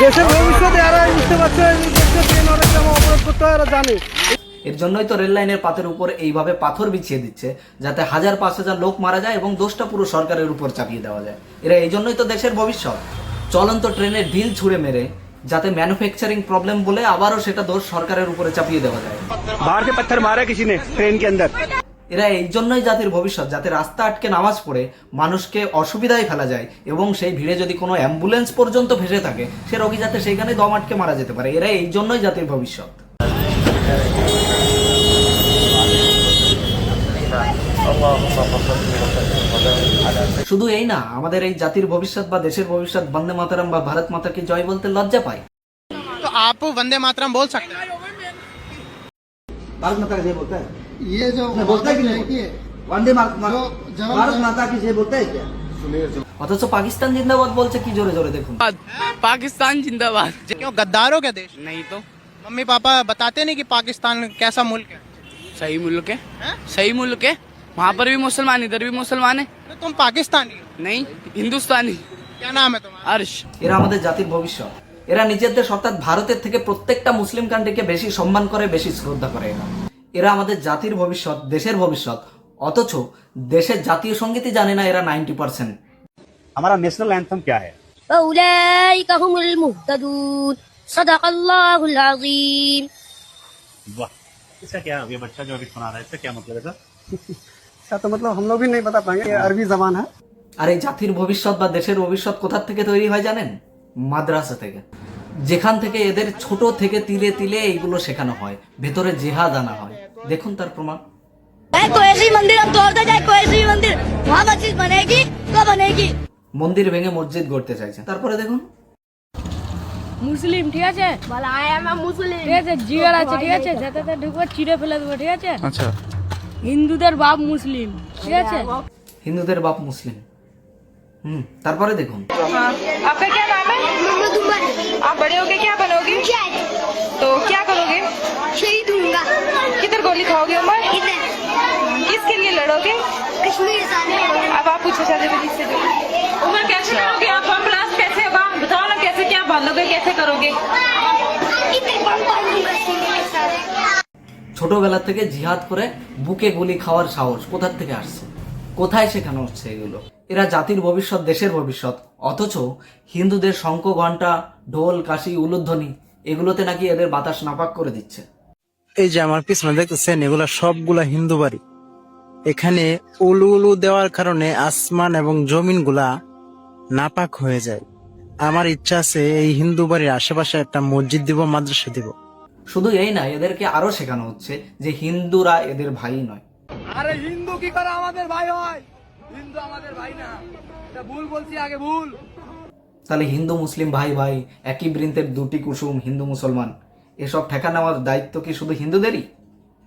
দেশের ভবিষ্যতে এরা বুঝতে পারছে ট্রেন অনেক অবরোধ করতে হয় এরা জানে। এর জন্যই তো রেল লাইনের পাথের উপর এইভাবে পাথর বিছিয়ে দিচ্ছে যাতে হাজার পাঁচ হাজার লোক মারা যায় এবং দোষটা পুরো সরকারের উপর চাপিয়ে দেওয়া যায়। এরা এই জন্যই তো দেশের ভবিষ্যৎ। চলন্ত ট্রেনের ঢিল ছুঁড়ে মেরে যাতে ম্যানুফ্যাকচারিং প্রবলেম বলে আবারও সেটা দোষ সরকারের উপরে চাপিয়ে দেওয়া যায়। বাড়তে পাথর মারা কিছু নেই ট্রেন কে অন্দর এরা এই জন্যই জাতির ভবিষ্যৎ, যাতে রাস্তা আটকে নামাজ পড়ে, মানুষকে অসুবিধায় ফেলা যায় এবং সেই ভিড়ে যদি কোনো অ্যাম্বুলেন্স পর্যন্ত ভেসে থাকে, সে রোগী যাতে সেইখানে দম আটকে মারা যেতে পারে। এরা এই জন্যই জাতির ভবিষ্যৎ। শুধু এই না, আমাদের এই জাতির ভবিষ্যৎ বা দেশের ভবিষ্যৎ, বন্দে মাতারাম বা ভারত মাতাকে জয় বলতে লজ্জা পায়। তো আপু বন্দে মাতারাম বল সকতে भारत माता की जय बोलता है ये जो नहीं, बोलता है कि नहीं देखिए वंदे मात- जो जवाब भारत माता की जय बोलता है क्या অথচ পাকিস্তান জিন্দাবাদ বলছে কি জোরে জোরে দেখুন पाकिस्तान जिंदाबाद क्यों गद्दार हो क्या देश नहीं तो मम्मी पापा बताते नहीं कि पाकिस्तान कैसा मुल्क है सही मुल्क है हैं? सही मुल्क है वहाँ पर भी मुसलमान इधर भी मुसलमान है तो तुम पाकिस्तानी हो नहीं हिंदुस्तानी क्या नाम है तुम्हारा अर्श এরা আমাদের জাতির ভবিষ্যৎ এরা নিজের দেশ অর্থাৎ ভারতের থেকে প্রত্যেকটা মুসলিম কান্ট্রিকে বেশি সম্মান করে বেশি শ্রদ্ধা করে এরা এরা আমাদের জাতির ভবিষ্যৎ দেশের ভবিষ্যৎ অথচ দেশের জাতীয় সঙ্গীতই জানে না এরা নাইনটি পার্সেন্ট हमारा नेशनल एंथम क्या है فأولئك هم المهتدون صدق الله العظيم वाह इसका क्या अभी बच्चा जो अभी सुना रहा है इसका क्या मतलब है सर इसका तो मतलब हम लोग भी नहीं बता पाएंगे ये अरबी जबान है আর এই জাতির ভবিষ্যৎ বা দেশের ভবিষ্যৎ কোথা থেকে তৈরি হয় জানেন মাদ্রাসা থেকে। যেখান থেকে এদের ছোট থেকে তিলে তিলে এইগুলো শেখানো হয় ভেতরে জেহাদ আনা হয়। দেখুন তার প্রমাণ। মন্দির ভেঙে মসজিদ গড়তে চাইছে। তারপরে দেখুন। মুসলিম ঠিক আছে? মুসলিম ঠিক আছে জিগার আছে ঠিক আছে? যেতে ঢুকবো চিড়ে ফেলে দেবো ঠিক আছে? আচ্ছা। হিন্দুদের বাপ মুসলিম ঠিক আছে? হিন্দুদের বাপ মুসলিম। হুম তারপরে দেখুন। আপনাকে क्या नाम है आप बड़े होके क्या बनोगे तो क्या करोगे शहीद दूंगा किधर गोली खाओगे उमर इधर किसके लिए लड़ोगे कश्मीर सामने अब आप पूछो चाहते हो जिससे जो उमर कैसे लड़ोगे आप बम ब्लास्ट कैसे होगा बताओ ना कैसे क्या बांधोगे कैसे करोगे इधर बम मारूंगा सीने के साथ ছোটবেলা থেকে জিহাদ করে বুকে গুলি খাওয়ার সাহস কোথার থেকে আসছে কোথায় শেখানো হচ্ছে এগুলো? এরা জাতির ভবিষ্যৎ দেশের ভবিষ্যৎ। অথচ হিন্দুদের শঙ্খ ঘণ্টা ঢোল কাশি উলুধ্বনি এগুলোতে নাকি এদের বাতাস নাপাক করে দিচ্ছে। এই যে আমার পিছনে দেখতেছেন এগুলা সবগুলা হিন্দু বাড়ি। এখানে উলু উলু দেওয়ার কারণে আসমান এবং জমিনগুলা নাপাক হয়ে যায়। আমার ইচ্ছা আছে এই হিন্দু বাড়ির আশেপাশে একটা মসজিদ দিব মাদ্রাসা দিব। শুধু এই না এদেরকে আরও শেখানো হচ্ছে যে হিন্দুরা এদের ভাই নয়। আরে হিন্দু কি করে আমাদের ভাই হয়? হিন্দু আমাদের ভাই না। এটা ভুল বলছি, আগে ভুল। তাহলে হিন্দু, মুসলিম, ভাই ভাই, একই বৃন্তের দুটি কুসুম হিন্দু, মুসলমান, এসব ঠেকা নেওয়ার দায়িত্ব কি শুধু হিন্দুদেরই?